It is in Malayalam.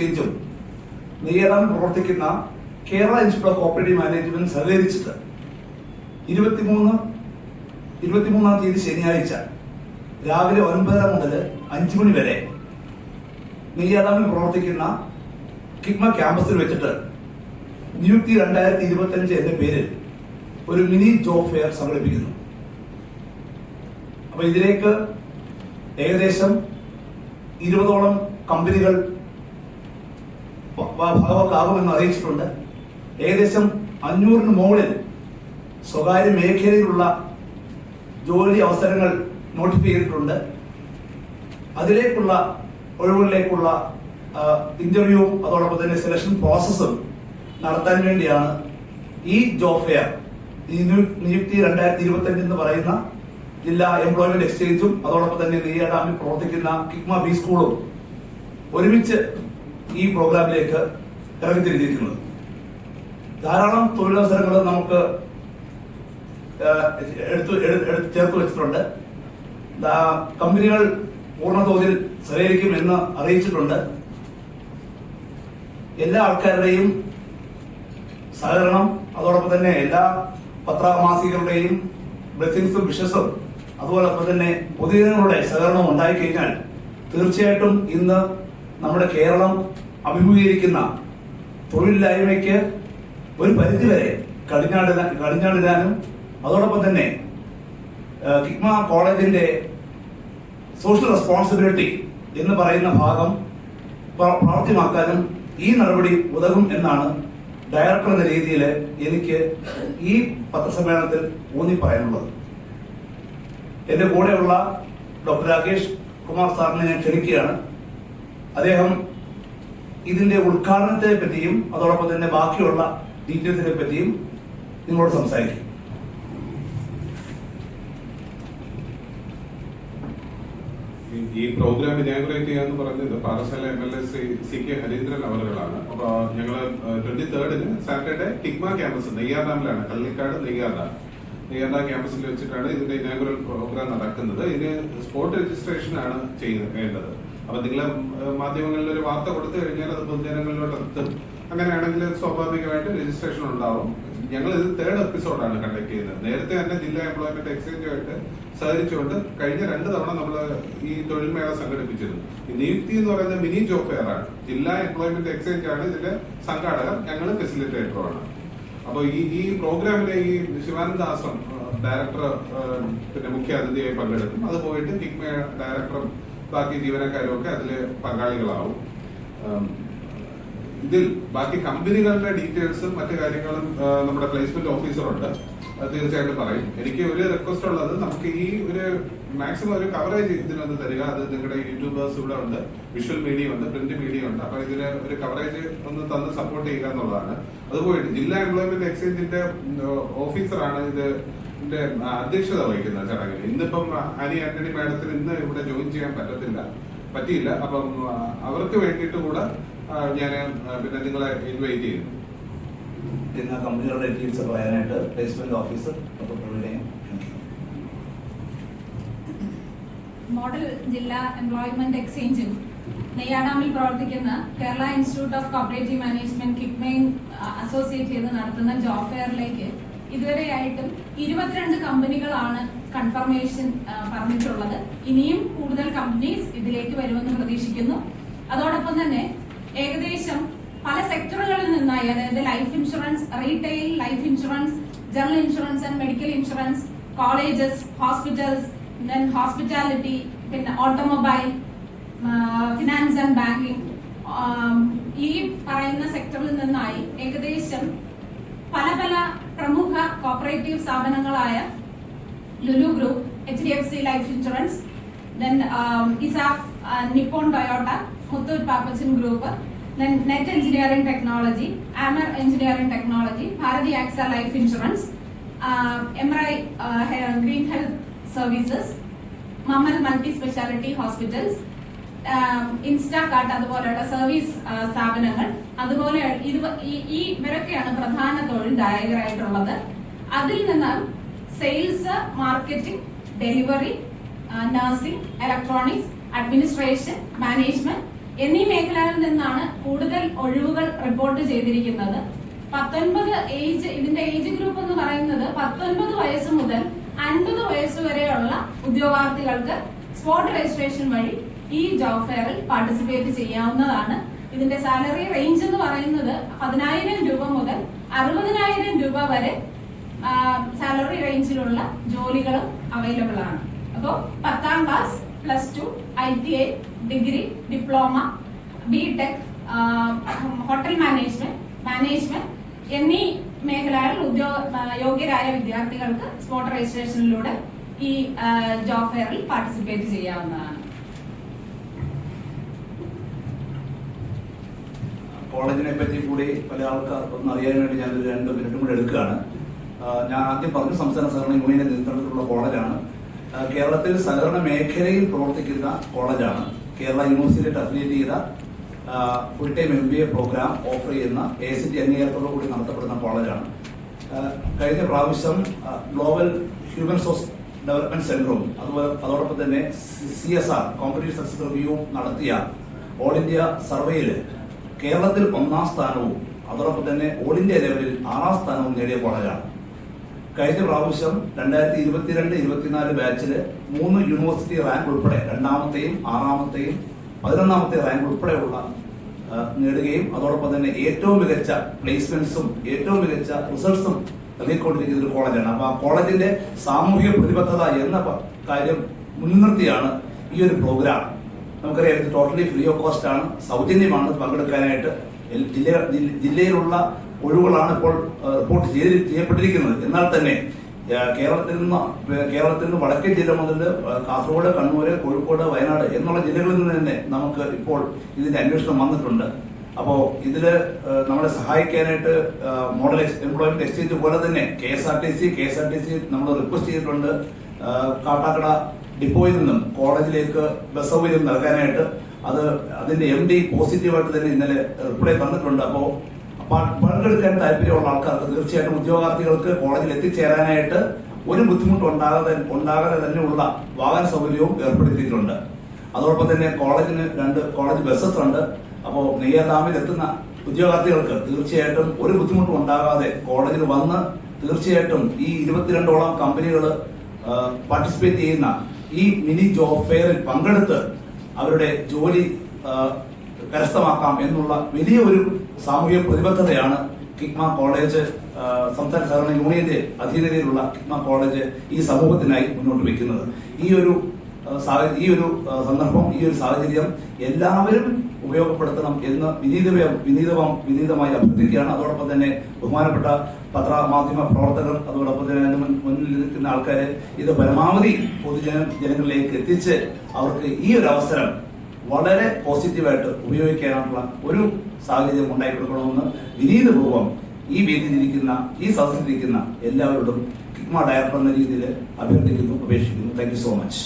എക്സ്ചേഞ്ചും നെയ്യാറാൻ പ്രവർത്തിക്കുന്ന Kerala institute of cooperative management സഹകരിച്ചിട്ട് ഇരുപത്തിമൂന്ന് ഇരുപത്തിമൂന്നാം തീയതി ശനിയാഴ്ച രാവിലെ ഒൻപതര മുതൽ അഞ്ചു മണി വരെ നെയ്യാറാമിൽ പ്രവർത്തിക്കുന്ന കിഗ്മ ക്യാമ്പസിൽ വെച്ചിട്ട് നിയുക്തി രണ്ടായിരത്തി ഇരുപത്തി അഞ്ച് എന്ന പേരിൽ ഒരു മിനി ജോബ് ഫെയർ സംഘടിപ്പിക്കുന്നു. അപ്പൊ ഇതിലേക്ക് ഏകദേശം ഇരുപതോളം കമ്പനികൾ ഭാഗമാകാമെന്ന് അറിയിച്ചിട്ടുണ്ട്. ഏകദേശം അഞ്ഞൂറിന് മുകളിൽ സ്വകാര്യ മേഖലയിലുള്ള ജോലി അവസരങ്ങൾ നോട്ടിഫൈ ചെയ്തിട്ടുണ്ട്. അതിലേക്കുള്ള ഒഴിവുകളിലേക്കുള്ള ഇന്റർവ്യൂ അതോടൊപ്പം തന്നെ സെലക്ഷൻ പ്രോസസ്സും നടത്താൻ വേണ്ടിയാണ് ഈ ജോബ് ഫെയർ നിയുക്തി രണ്ടായിരത്തി ഇരുപത്തി എന്ന് പറയുന്ന ജില്ലാ എംപ്ലോയ്മെന്റ് എക്സ്ചേഞ്ചും അതോടൊപ്പം തന്നെ നെയ്യാടാമിൽ പ്രവർത്തിക്കുന്ന കിക്മ ബി സ്കൂളും ഒരുമിച്ച് ഈ പ്രോഗ്രാമിലേക്ക് ഇറങ്ങിത്തിരിഞ്ഞിരിക്കുന്നത്. ധാരാളം തൊഴിലവസരങ്ങൾ നമുക്ക് എടുത്തു എടു- എടുത്ത് ചേർത്ത് വെച്ചിട്ടുണ്ട്. കമ്പനികൾ പൂർണതോതിൽ സഹകരിക്കും എന്ന് അറിയിച്ചിട്ടുണ്ട്. എല്ലാ ആൾക്കാരുടെയും സഹകരണം അതോടൊപ്പം തന്നെ എല്ലാ പത്രമാസികകളുടെയും ബ്ലെസ്സിങ്സും വിഷസും അതുപോലൊപ്പം തന്നെ പൊതുജനങ്ങളുടെ സഹകരണം ഉണ്ടായിക്കഴിഞ്ഞാൽ തീർച്ചയായിട്ടും ഇന്ന് നമ്മുടെ കേരളം അഭിമുഖീകരിക്കുന്ന തൊഴിലില്ലായ്മയ്ക്ക് ഒരു പരിധിവരെ കടിഞ്ഞാടിന കടിഞ്ഞാടിടാനും അതോടൊപ്പം തന്നെ കിഗ്മ കോളേജിന്റെ സോഷ്യൽ റെസ്പോൺസിബിലിറ്റി എന്ന് പറയുന്ന ഭാഗം പ്രാവർത്തിയമാക്കാനും ഈ നടപടി ഉതകും എന്നാണ് ഡയറക്ടർ എന്ന രീതിയിൽ എനിക്ക് ഈ പത്രസമ്മേളനത്തിൽ ഊന്നി പറയാനുള്ളത് എന്റെ കൂടെയുള്ള ഡോക്ടർ രാകേഷ് കുമാർ സാറിനെ ഞാൻ ക്ഷണിക്കുകയാണ്. അദ്ദേഹം ഇതിന്റെ ഉദ്ഘാടനത്തെ പറ്റിയും അതോടൊപ്പം തന്നെ ബാക്കിയുള്ള ഡീറ്റെയിൽസിനെ പറ്റിയും നിങ്ങളോട് സംസാരിക്കും. ഈ- പ്രോഗ്രാം ഇനാഗുറേറ്റ് ചെയ്യാന്ന് പറഞ്ഞത് Parassala M L A Shri C K Harindran അവറുകളാണ് അപ്പൊ ഞങ്ങൾ ട്വന്റി തേർഡിന് സാറ്റർഡേ ടിക്മ ക്യാമ്പസ് നെയ്യാർ ഡാമിലാണ് കള്ളിക്കാട് നെയ്യാർ ഡാം നെയ്യാർ ഡാം ക്യാമ്പസിൽ വെച്ചിട്ടാണ് ഇതിന്റെ ഇനാഗുറൽ പ്രോഗ്രാം നടക്കുന്നത്. ഇതിന് സ്പോട്ട് രജിസ്ട്രേഷൻ ആണ് ചെയ്യേണ്ടത് അപ്പൊ നിങ്ങൾ മാധ്യമങ്ങളിൽ ഒരു വാർത്ത കൊടുത്തു കഴിഞ്ഞാൽ അത് പൊതുജനങ്ങളിലോട്ട് എത്തും. അങ്ങനെയാണെങ്കിൽ സ്വാഭാവികമായിട്ട് രജിസ്ട്രേഷൻ ഉണ്ടാവും. ഞങ്ങൾ ഇത് തേർഡ് എപ്പിസോഡാണ് കണ്ടക്ട് ചെയ്യുന്നത്. നേരത്തെ തന്നെ ജില്ലാ എംപ്ലോയ്മെന്റ് എക്സ്ചേഞ്ചുമായിട്ട് സഹകരിച്ചുകൊണ്ട് കഴിഞ്ഞ രണ്ട് തവണ നമ്മൾ ഈ തൊഴിൽ മേള സംഘടിപ്പിച്ചിരുന്നു. നിയുക്തി എന്ന് പറയുന്ന മിനി ജോബ് ഫെയർ ആണ്. ജില്ലാ എംപ്ലോയ്മെന്റ് എക്സ്ചേഞ്ച് ആണ് ഇതിന്റെ സംഘാടകർ ഞങ്ങൾ ഫെസിലിറ്റേറ്ററുമാണ് അപ്പോൾ ഈ ഈ പ്രോഗ്രാമിലെ ഈ ശിവാനന്ദ ആശ്രം ഡയറക്ടർ പിന്നെ മുഖ്യ അതിഥിയായി പങ്കെടുക്കും. അത് പോയിട്ട് ഡയറക്ടറും ബാക്കി ജീവനക്കാരും ഒക്കെ അതിൽ പങ്കാളികളാവും ഇതിൽ ബാക്കി കമ്പനികളുടെ ഡീറ്റെയിൽസും മറ്റു കാര്യങ്ങളും നമ്മുടെ പ്ലേസ്മെന്റ് ഓഫീസറുണ്ട്. തീർച്ചയായിട്ടും പറയും. എനിക്ക് ഒരു റിക്വസ്റ്റ് ഉള്ളത് നമുക്ക് ഈ ഒരു മാക്സിമം ഒരു കവറേജ് ഇതിനൊന്ന് തരിക. അത് നിങ്ങളുടെ യൂട്യൂബേഴ്സ് ഇവിടെ ഉണ്ട് വിഷ്വൽ മീഡിയ ഉണ്ട് പ്രിന്റ് മീഡിയ ഉണ്ട്. അപ്പൊ ഇതിന് ഒരു കവറേജ് ഒന്ന് തന്ന് സപ്പോർട്ട് ചെയ്യുക എന്നുള്ളതാണ്. അതുപോലെ ജില്ലാ എംപ്ലോയ്മെന്റ് എക്സ്ചേഞ്ചിന്റെ ഓഫീസറാണ് ഇത് അധ്യക്ഷത വഹിക്കുന്ന ചടങ്ങിൽ. ഇന്നിപ്പം അനി ആന്റണി മാഡത്തിന് ഇന്ന് ഇവിടെ ജോയിൻ ചെയ്യാൻ പറ്റത്തില്ല പറ്റിയില്ല. അപ്പം അവർക്ക് വേണ്ടിയിട്ട് കൂടെ ഞാൻ പിന്നെ നിങ്ങളെ ഇൻവൈറ്റ് ചെയ്യുന്നു. പിന്നെ കമ്പനികളുടെ ഡീറ്റെയിൽസ് പറയാനായിട്ട് പ്ലേസ്മെന്റ് ഓഫീസർ ഡോക്ടർ മോഡൽ ജില്ലാ എംപ്ലോയ്മെന്റ് എക്സ്ചേഞ്ചും നെയ്യാഡാമിൽ പ്രവർത്തിക്കുന്ന Kerala institute of cooperative management കിഡ്മെയിൻ associate ചെയ്ത് നടത്തുന്ന ജോബ് ഫെയറിലേക്ക് ഇതുവരെയായിട്ടും ഇരുപത്തിരണ്ട് കമ്പനികളാണ് കൺഫർമേഷൻ പറഞ്ഞിട്ടുള്ളത്. ഇനിയും കൂടുതൽ കമ്പനീസ് ഇതിലേക്ക് വരുമെന്ന് പ്രതീക്ഷിക്കുന്നു. അതോടൊപ്പം തന്നെ ഏകദേശം പല സെക്ടറുകളിൽ നിന്നായി അതായത് life insurance retail life insurance general insurance and medical insurance colleges hospitals then hospitality പിന്നെ ഓട്ടോമൊബൈൽ ഫിനാൻസ് ആൻഡ് ബാങ്കിങ് ഈ പറയുന്ന സെക്ടറിൽ നിന്നായി ഏകദേശം പല പല പ്രമുഖ cooperative സ്ഥാപനങ്ങളായ Lulu group H D F C life insurance then ESAF Nippon Toyota Muthoot Pappachan group then net engineering technology Amar engineering technology Bharti AXA life insurance M I green health services മമ്മൽ multi speciality hospitals Instacart അതുപോലെയുള്ള സർവീസ് സ്ഥാപനങ്ങൾ. അതുപോലെ ഈ ഇവരൊക്കെയാണ് പ്രധാന തൊഴിൽ ദായകരായിട്ടുള്ളത്. അതിൽ നിന്ന് sales marketing delivery nursing electronics administration management എന്നീ മേഖലകളിൽ നിന്നാണ് കൂടുതൽ ഒഴിവുകൾ റിപ്പോർട്ട് ചെയ്തിരിക്കുന്നത്. പത്തൊൻപത് ഏജ് ഇതിന്റെ ഏജ് ഗ്രൂപ്പ് എന്ന് പറയുന്നത് പത്തൊൻപത് വയസ്സ് മുതൽ അൻപത് വയസ്സ് വരെയുള്ള ഉദ്യോഗാർത്ഥികൾക്ക് സ്പോട്ട് രജിസ്ട്രേഷൻ വഴി ഈ ജോബ് ഫെയറിൽ പാർട്ടിസിപ്പേറ്റ് ചെയ്യാവുന്നതാണ്. ഇതിന്റെ സാലറി റേഞ്ച് എന്ന് പറയുന്നത് പതിനായിരം രൂപ മുതൽ അറുപതിനായിരം രൂപ വരെ സാലറി റേഞ്ചിലുള്ള ജോലികളും അവൈലബിൾ ആണ്. അപ്പോൾ പത്താം class plus two I T I degree diploma B tech hotel management management എന്നീ മേഖലകളിൽ ഉദ്യോഗ യോഗ്യരായ വിദ്യാർത്ഥികൾക്ക് സ്പോട്ട് രജിസ്ട്രേഷനിലൂടെ ഈ ജോബ് ഫെയറിൽ പാർട്ടിസിപ്പേറ്റ് ചെയ്യാവുന്നതാണ്. കോളേജിനെ പറ്റി കൂടി പല ആൾക്കാർക്കൊന്നും അറിയാൻ വേണ്ടി ഞാൻ ഒരു രണ്ട് മിനിറ്റും കൂടെ എടുക്കുകയാണ്. ഞാൻ ആദ്യം പറഞ്ഞു സംസ്ഥാന സഹകരണ യൂണിയന്റെ നേതൃത്വത്തിലുള്ള കോളേജാണ്. കേരളത്തിൽ സഹകരണ മേഖലയിൽ പ്രവർത്തിക്കുന്ന കോളേജാണ്. കേരള യൂണിവേഴ്സിറ്റി അഫിലിയേറ്റ് ചെയ്ത full time M B A programme offer ചെയ്യുന്ന എ സി ടി അംഗീകാരത്തോടു കൂടി നടത്തപ്പെടുന്ന കോളേജാണ്. കഴിഞ്ഞ പ്രാവശ്യം ഗ്ലോബൽ ഹ്യൂമൻ സോഴ്സ് ഡെവലപ്മെന്റ് സെന്ററും അതുപോലെ അതോടൊപ്പം തന്നെ C S R competitive success റിവ്യൂവും നടത്തിയ ഓൾ ഇന്ത്യ സർവേയിൽ കേരളത്തിൽ ഒന്നാം സ്ഥാനവും അതോടൊപ്പം തന്നെ ഓൾ ഇന്ത്യ ലെവലിൽ ആറാം സ്ഥാനവും നേടിയ കോളേജാണ്. കഴിഞ്ഞ പ്രാവശ്യം രണ്ടായിരത്തി ഇരുപത്തിരണ്ട് ഇരുപത്തിനാല് ബാച്ചിൽ മൂന്ന് യൂണിവേഴ്സിറ്റി റാങ്ക് ഉൾപ്പെടെ രണ്ടാമത്തെയും ആറാമത്തെയും പതിനൊന്നാമത്തെ റാങ്ക് ഉൾപ്പെടെയുള്ള നേടുകയും അതോടൊപ്പം തന്നെ ഏറ്റവും മികച്ച പ്ലേസ്മെന്റ്സും ഏറ്റവും മികച്ച റിസൾട്ട്സും നൽകിക്കൊണ്ടിരിക്കുന്ന ഒരു കോളേജാണ്. അപ്പൊ ആ കോളേജിന്റെ സാമൂഹിക പ്രതിബദ്ധത എന്ന കാര്യം മുൻനിർത്തിയാണ് ഈ ഒരു പ്രോഗ്രാം. നമുക്കറിയാം ഇത് ടോട്ടലി ഫ്രീ ഓഫ് കോസ്റ്റ് ആണ് സൗജന്യമാണ് പങ്കെടുക്കാനായിട്ട്. ജില്ല ജില്ല- ജില്ലയിലുള്ള ഒഴിവുകളാണ് ഇപ്പോൾ റിപ്പോർട്ട് ചെയ്യപ്പെട്ടിരിക്കുന്നത്. എന്നാൽ തന്നെ കേരളത്തിൽ നിന്ന് കേരളത്തിൽ നിന്ന് വടക്കേ ജില്ല മുതൽ കാസർഗോഡ് കണ്ണൂര് കോഴിക്കോട് വയനാട് എന്നുള്ള ജില്ലകളിൽ നിന്ന് തന്നെ നമുക്ക് ഇപ്പോൾ ഇതിന്റെ അന്വേഷണം വന്നിട്ടുണ്ട്. അപ്പോ ഇതിൽ നമ്മളെ സഹായിക്കാനായിട്ട് മോഡൽ എംപ്ലോയ്മെന്റ് എക്സ്ചേഞ്ച് പോലെ തന്നെ K S R T C K S R T C നമ്മൾ റിക്വസ്റ്റ് ചെയ്തിട്ടുണ്ട്. കാട്ടാക്കട ഡിപ്പോയിൽ നിന്നും കോളേജിലേക്ക് ബസ് സൗകര്യം നൽകാനായിട്ട്. അത് അതിന്റെ എം ഡി പോസിറ്റീവായിട്ട് തന്നെ ഇന്നലെ റിപ്ലൈ തന്നിട്ടുണ്ട്. അപ്പോ പ- പങ്കെടുക്കാൻ താല്പര്യമുള്ള ആൾക്കാർക്ക് തീർച്ചയായിട്ടും ഉദ്യോഗാർത്ഥികൾക്ക് കോളേജിൽ എത്തിച്ചേരാനായിട്ട് ഒരു ബുദ്ധിമുട്ടും ഉണ്ടാകാതെ ഉണ്ടാകാതെ തന്നെയുള്ള വാഹന സൗകര്യവും ഏർപ്പെടുത്തിയിട്ടുണ്ട്. അതോടൊപ്പം തന്നെ കോളേജിന് രണ്ട് കോളേജ് ബസ്സസ് ഉണ്ട് അപ്പോൾ നെയ്യാർ ഡാമിൽ എത്തുന്ന ഉദ്യോഗാർത്ഥികൾക്ക് തീർച്ചയായിട്ടും ഒരു ബുദ്ധിമുട്ടും ഉണ്ടാകാതെ കോളേജിൽ വന്ന് തീർച്ചയായിട്ടും ഈ ഇരുപത്തിരണ്ടോളം കമ്പനികൾ പാർട്ടിസിപ്പേറ്റ് ചെയ്യുന്ന ഈ മിനി ജോബ് ഫെയറിൽ പങ്കെടുത്ത് അവരുടെ ജോലി കരസ്ഥമാക്കാം എന്നുള്ള വലിയ ഒരു സാമൂഹിക പ്രതിബദ്ധതയാണ് കിക്മ കോളേജ് സംസ്ഥാന സഹകരണ യൂണിയന്റെ അധീനതയിലുള്ള കിക്മ കോളേജ് ഈ സമൂഹത്തിനായി മുന്നോട്ട് വെക്കുന്നത് ഈ ഒരു ഈ ഒരു സന്ദർഭം ഈ ഒരു സാഹചര്യം എല്ലാവരും ഉപയോഗപ്പെടുത്തണം എന്ന് വിനീത വിനീതം വിനീതമായി അഭ്യർത്ഥിക്കുകയാണ്. അതോടൊപ്പം തന്നെ ബഹുമാനപ്പെട്ട പത്രമാധ്യമ പ്രവർത്തകർ അതോടൊപ്പം തന്നെ അതിന് മുന്നിൽ നിൽക്കുന്ന ആൾക്കാരെ ഇത് പരമാവധി പൊതുജന ജനങ്ങളിലേക്ക് എത്തിച്ച് അവർക്ക് ഈ ഒരു അവസരം വളരെ പോസിറ്റീവായിട്ട് ഉപയോഗിക്കാനുള്ള ഒരു സാഹചര്യം ഉണ്ടായി കൊടുക്കണമെന്ന് വിനീതപൂർവം ഈ വേദിയിലിരിക്കുന്ന ഈ സദസ്സിലിരിക്കുന്ന എല്ലാവരോടും കിക്മ ഡയറക്ടർ എന്ന രീതിയിൽ അഭ്യർത്ഥിക്കുന്നു അപേക്ഷിക്കുന്നു. Thank so much